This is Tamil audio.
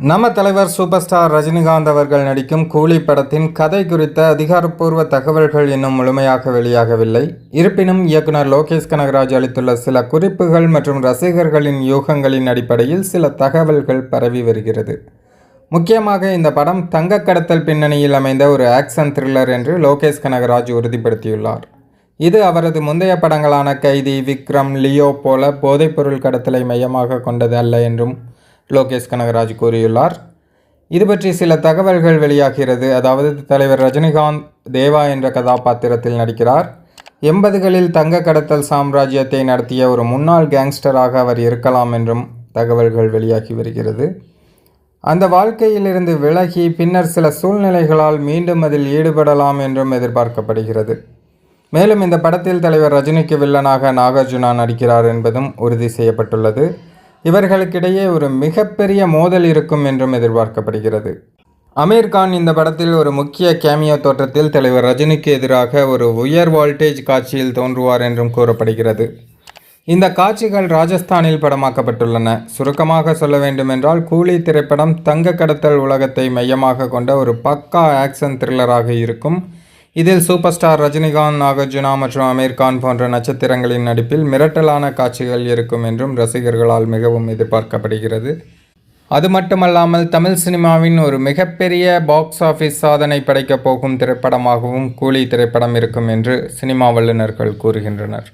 நம்ம தலைவர் சூப்பர் ஸ்டார் ரஜினிகாந்த் அவர்கள் நடிக்கும் கூலி படத்தின் கதை குறித்த அதிகாரப்பூர்வ தகவல்கள் இன்னும் முழுமையாக வெளியாகவில்லை. இருப்பினும் இயக்குனர் லோகேஷ் கனகராஜ் அளித்துள்ள சில குறிப்புகள் மற்றும் ரசிகர்களின் யூகங்களின் அடிப்படையில் சில தகவல்கள் பரவி வருகிறது. முக்கியமாக இந்த படம் தங்க கடத்தல் பின்னணியில் அமைந்த ஒரு ஆக்ஷன் த்ரில்லர் என்று லோகேஷ் கனகராஜ் உறுதிப்படுத்தியுள்ளார். இது அவரது முந்தைய படங்களான கைதி விக்ரம் லியோ போல போதைப்பொருள் கடத்தலை மையமாக கொண்டது அல்ல என்றும் லோகேஷ் கனகராஜ் கூறியுள்ளார். இது பற்றி சில தகவல்கள் வெளியாகிறது. அதாவது தலைவர் ரஜினிகாந்த் தேவா என்ற கதாபாத்திரத்தில் நடிக்கிறார். எண்பதுகளில் தங்க கடத்தல் சாம்ராஜ்யத்தை நடத்திய ஒரு முன்னாள் கேங்ஸ்டராக அவர் இருக்கலாம் என்றும் தகவல்கள் வெளியாகி வருகிறது. அந்த வாழ்க்கையிலிருந்து விலகி பின்னர் சில சூழ்நிலைகளால் மீண்டும் அதில் ஈடுபடலாம் என்றும் எதிர்பார்க்கப்படுகிறது. மேலும் இந்த படத்தில் தலைவர் ரஜினிக்கு வில்லனாக நாகார்ஜுனா நடிக்கிறார் என்பதும் உறுதி செய்யப்பட்டுள்ளது. இவர்களுக்கிடையே ஒரு மிகப்பெரிய மோதல் இருக்கும் என்றும் எதிர்பார்க்கப்படுகிறது. அமீர் கான் இந்த படத்தில் ஒரு முக்கிய கேமியோ தோற்றத்தில் தலைவர் ரஜினிக்கு எதிராக ஒரு உயர் வோல்டேஜ் காட்சியில் தோன்றுவார் என்றும் கூறப்படுகிறது. இந்த காட்சிகள் ராஜஸ்தானில் படமாக்கப்பட்டுள்ளன. சுருக்கமாக சொல்ல வேண்டுமென்றால் கூலி திரைப்படம் தங்க கடத்தல் உலகத்தை மையமாக கொண்ட ஒரு பக்கா ஆக்ஷன் த்ரில்லராக இருக்கும். இதில் சூப்பர் ஸ்டார் ரஜினிகாந்த் நாகார்ஜுனா மற்றும் அமீர் கான் போன்ற நட்சத்திரங்களின் நடிப்பில் மிரட்டலான காட்சிகள் இருக்கும் என்றும் ரசிகர்களால் மிகவும் எதிர்பார்க்கப்படுகிறது. அது மட்டுமல்லாமல் தமிழ் சினிமாவின் ஒரு மிகப்பெரிய பாக்ஸ் ஆஃபீஸ் சாதனை படைக்கப் போகும் திரைப்படமாகவும் கூலி திரைப்படம் இருக்கும் என்று சினிமா வல்லுநர்கள் கூறுகின்றனர்.